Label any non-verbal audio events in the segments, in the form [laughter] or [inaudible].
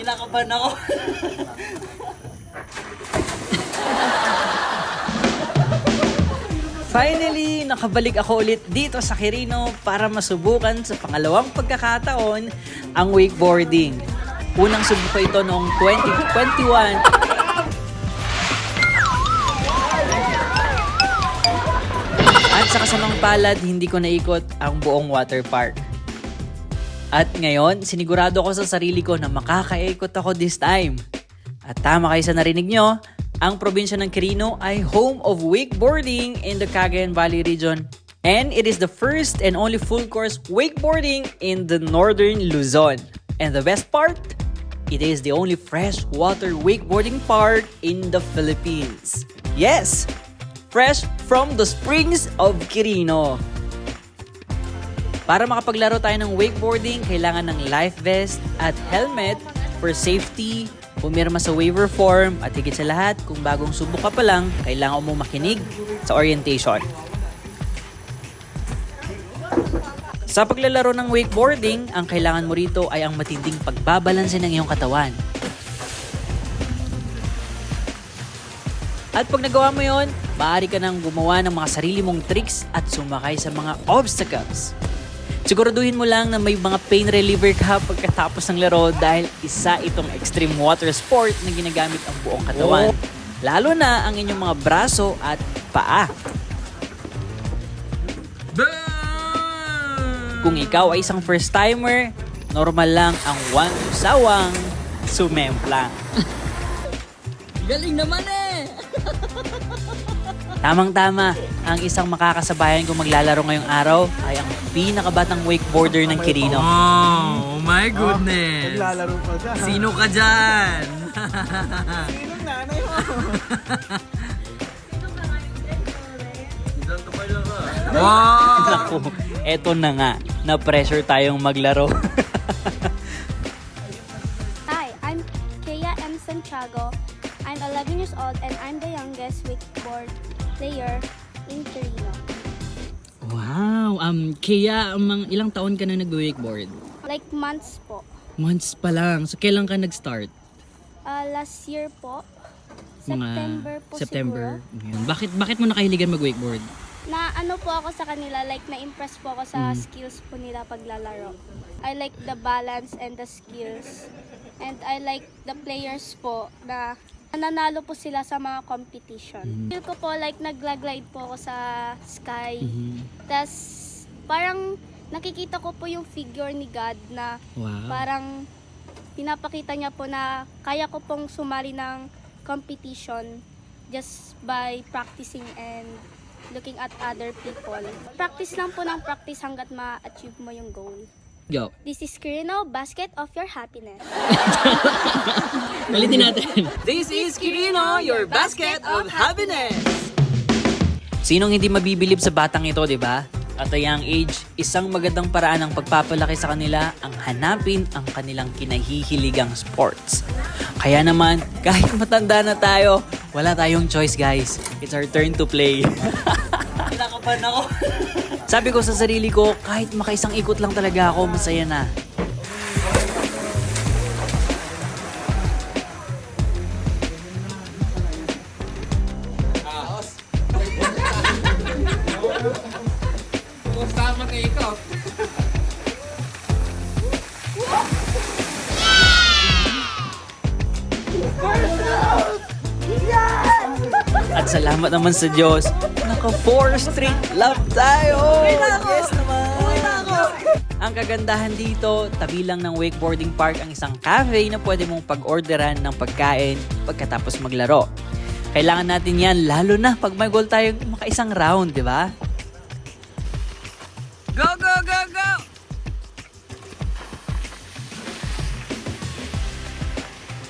Kinakabahan ako. Finally, nakabalik ako ulit dito sa Quirino para masubukan sa pangalawang pagkakataon ang wakeboarding. Unang subok ko ito noong 2021 At sa kasamang palad, hindi ko naikot ang buong water park. At ngayon, sinigurado ko sa sarili ko na makakaikot ako this time. At tama kayo sa narinig nyo, ang probinsya ng Quirino ay home of wakeboarding in the Cagayan Valley region. And it is the first and only full course wakeboarding in the northern Luzon. And the best part? It is the only freshwater wakeboarding park in the Philippines. Yes! Fresh from the springs of Quirino. Para makapaglaro tayo ng wakeboarding, kailangan ng life vest at helmet for safety, pumirma sa waiver form, at higit sa lahat, kung bagong subok ka pa lang, kailangan mo makinig sa orientation. Sa paglalaro ng wakeboarding, ang kailangan mo rito ay ang matinding pagbabalanse ng iyong katawan. At pag nagawa mo yon, maaari ka nang gumawa ng mga sarili mong tricks at sumakay sa mga obstacles. Siguraduhin mo lang na may mga pain reliever ka pagkatapos ng laro dahil isa itong extreme water sport na ginagamit ang buong katawan. Lalo na ang inyong mga braso at paa. Kung ikaw ay isang first timer, normal lang ang one sawang sumemplang. [laughs] Galing naman eh! Tamang-tama, ang isang makakasabayan kong maglalaro ngayong araw ay ang pinakabatang wakeboarder ng Kirino. Oh, my goodness! Naglalaro pa siya. Sino ka dyan? Sinong nanay mo? wow! Naku, eto na nga, na-pressure tayong maglaro. [laughs] Hi, I'm Kea M. Santiago. I'm 11 years old and I'm the youngest wakeboard player in Torino. Wow! Um, kaya um, ilang taon ka na nag-wakeboard? Like months po. Months pa lang. So, kailan ka nag-start? Uh, last year po, Mga September po September. siguro. Bakit, bakit mo nakahiligan mag-wakeboard? Na ano po ako sa kanila, like na-impress po ako sa Mm. skills po nila paglalaro. I like the balance and the skills. And I like the players po na nananalo po sila sa mga competition. Mm. Feel ko po like nagla-glide po ako sa sky. Mhm. Tapos, parang nakikita ko po yung figure ni God na Wow. parang pinapakita niya po na kaya ko pong sumali ng competition just by practicing and looking at other people. Practice lang po ng practice hanggat ma-achieve mo yung goal. Go. This is Kirino, Basket of Your Happiness. [laughs] Ulitin natin. This is Kirino, your basket of happiness! Sinong hindi mabibilib sa batang ito, di ba? At a young age, isang magandang paraan ng pagpapalaki sa kanila ang hanapin ang kanilang kinahihiligang sports. Kaya naman, [laughs] kahit matanda na tayo, wala tayong choice guys. It's our turn to play. [laughs] Kinakabahan ako. Sabi ko sa sarili ko, kahit makaisang ikot lang talaga ako, masaya na. Salamat naman sa Diyos, naka 4 street love tayo! Yes naman! Ang kagandahan dito, tabi lang ng wakeboarding park ang isang cafe na pwede mong pag-orderan ng pagkain pagkatapos maglaro. Kailangan natin yan lalo na pag may goal tayong makaisang round, di ba? Go, go, go, go!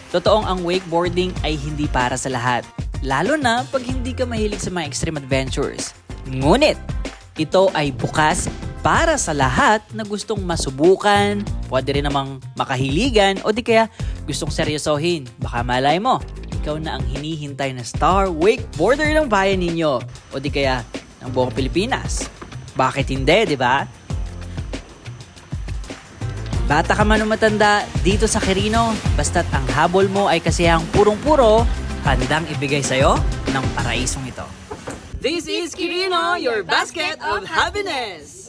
Totoong ang wakeboarding ay hindi para sa lahat. Lalo na pag hindi ka mahilig sa mga extreme adventures. Ngunit, ito ay bukas para sa lahat na gustong masubukan, pwede rin namang makahiligan o di kaya gustong seryosohin. Baka malay mo, ikaw na ang hinihintay na star wakeboarder ng bayan ninyo o di kaya ng buong Pilipinas. Bakit hindi, di ba? Bata ka man o matanda, dito sa Quirino, basta't ang habol mo ay kasihang purong-puro, handang ibigay sa'yo ng paraisong ito. This is Kirino, your basket of happiness!